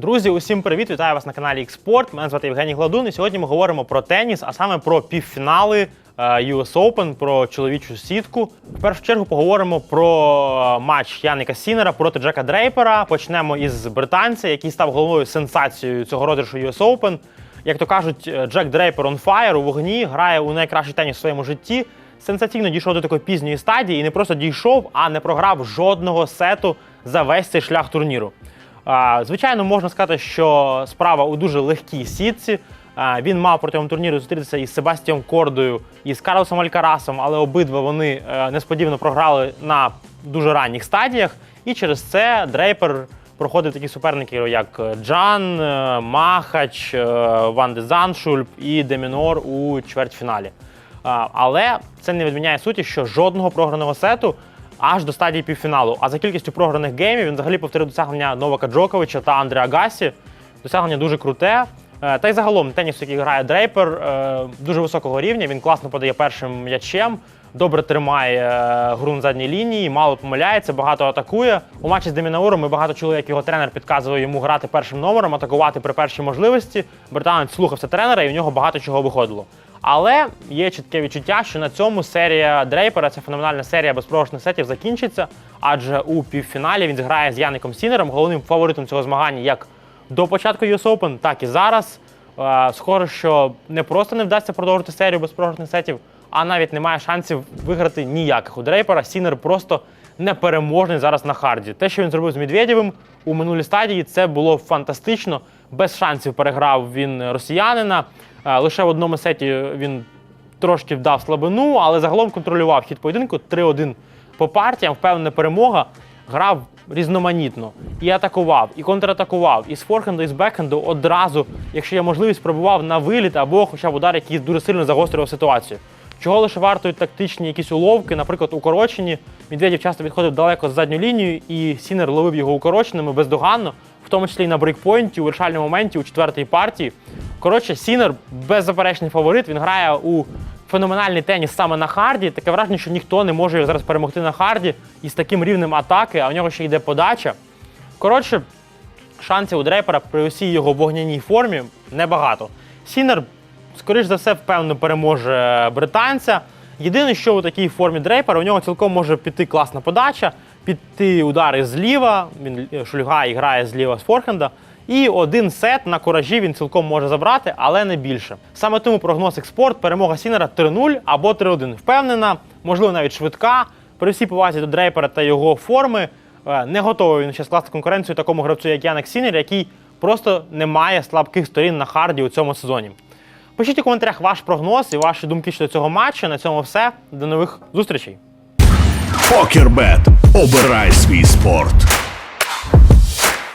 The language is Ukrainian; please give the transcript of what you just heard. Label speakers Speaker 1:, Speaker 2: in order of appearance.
Speaker 1: Друзі, усім привіт! Вітаю вас на каналі Xport. Мене звати Євгеній Гладун. І сьогодні ми говоримо про теніс, а саме про півфінали е, US Open, про чоловічу сітку. В першу чергу поговоримо про матч Яника Сінера проти Джека Дрейпера. Почнемо із британця, який став головною сенсацією цього розіграшу US Open. Як то кажуть, е, Джек Дрейпер on fire, у вогні, грає у найкращий теніс в своєму житті. Сенсаційно дійшов до такої пізньої стадії і не просто дійшов, а не програв жодного сету за весь цей шлях турніру. Звичайно, можна сказати, що справа у дуже легкій сітці. Він мав протягом турніру зустрітися із Себастіом Кордою і з Карлосом Алькарасом, але обидва вони е, несподівано програли на дуже ранніх стадіях. І через це Дрейпер проходив такі суперники, як Джан, е, Махач, е, Ван де Заншульп і Демінор у чвертьфіналі. Але це не відміняє суті, що жодного програного сету аж до стадії півфіналу. А за кількістю програних геймів він взагалі повторив досягнення Новака Джоковича та Андреа Гасі. Досягнення дуже круте. Е, Та й загалом теніс, який грає Дрейпер, е, дуже високого рівня. Він класно подає першим м'ячем, добре тримає е, гру на задній лінії, мало помиляється, багато атакує. У матчі з Демінауром ми багато чули, як його тренер підказував йому грати першим номером, атакувати при першій можливості. Британець слухався тренера, і у нього багато чого виходило. Але є чітке відчуття, що на цьому серія Дрейпера, ця феноменальна серія безпрограшних сетів, закінчиться. Адже у півфіналі він зграє з Яником Сінером, головним фаворитом цього змагання як до початку US Open, так і зараз. Е, Схоже, що не просто не вдасться продовжити серію безпрограшних сетів, а навіть немає шансів виграти ніяких. У Дрейпера Сінер просто непереможний зараз на харді. Те, що він зробив з Медведєвим у минулій стадії, це було фантастично. Без шансів переграв він росіянина. Лише в одному сеті він трошки вдав слабину, але загалом контролював хід поєдинку 3-1 по партіям. Впевнена перемога. Грав різноманітно і атакував, і контратакував, і з форхенду, і з бекхенду одразу, якщо є можливість, пробував на виліт або хоча б удар, який дуже сильно загострював ситуацію. Чого лише вартують тактичні якісь уловки, наприклад, укорочені. Медведєв часто відходив далеко з задню лінію, і Сінер ловив його укороченими бездоганно, в тому числі і на брейкпойнті, у вирішальному моменті у четвертій партії. Коротше, Сінер беззаперечний фаворит. Він грає у феноменальний теніс саме на харді. Таке враження, що ніхто не може його зараз перемогти на харді із таким рівнем атаки, а в нього ще йде подача. Коротше, шансів у Дрейпера при усій його вогняній формі небагато. Сінер, скоріш за все, впевнено переможе британця. Єдине, що у такій формі Дрейпера, у нього цілком може піти класна подача, піти удари зліва, він е, шульгає і грає зліва з форхенда. І один сет на куражі він цілком може забрати, але не більше. Саме тому прогноз експорт, перемога Сінера 3-0 або 3-1. Впевнена, можливо, навіть швидка. При всій повазі до Дрейпера та його форми е, не готовий він ще скласти конкуренцію такому гравцю, як Янек Сінер, який просто не має слабких сторін на харді у цьому сезоні. Пишіть у коментарях ваш прогноз і ваші думки щодо цього матчу. На цьому все. До нових зустрічей.
Speaker 2: Покербет. Обирай свій спорт.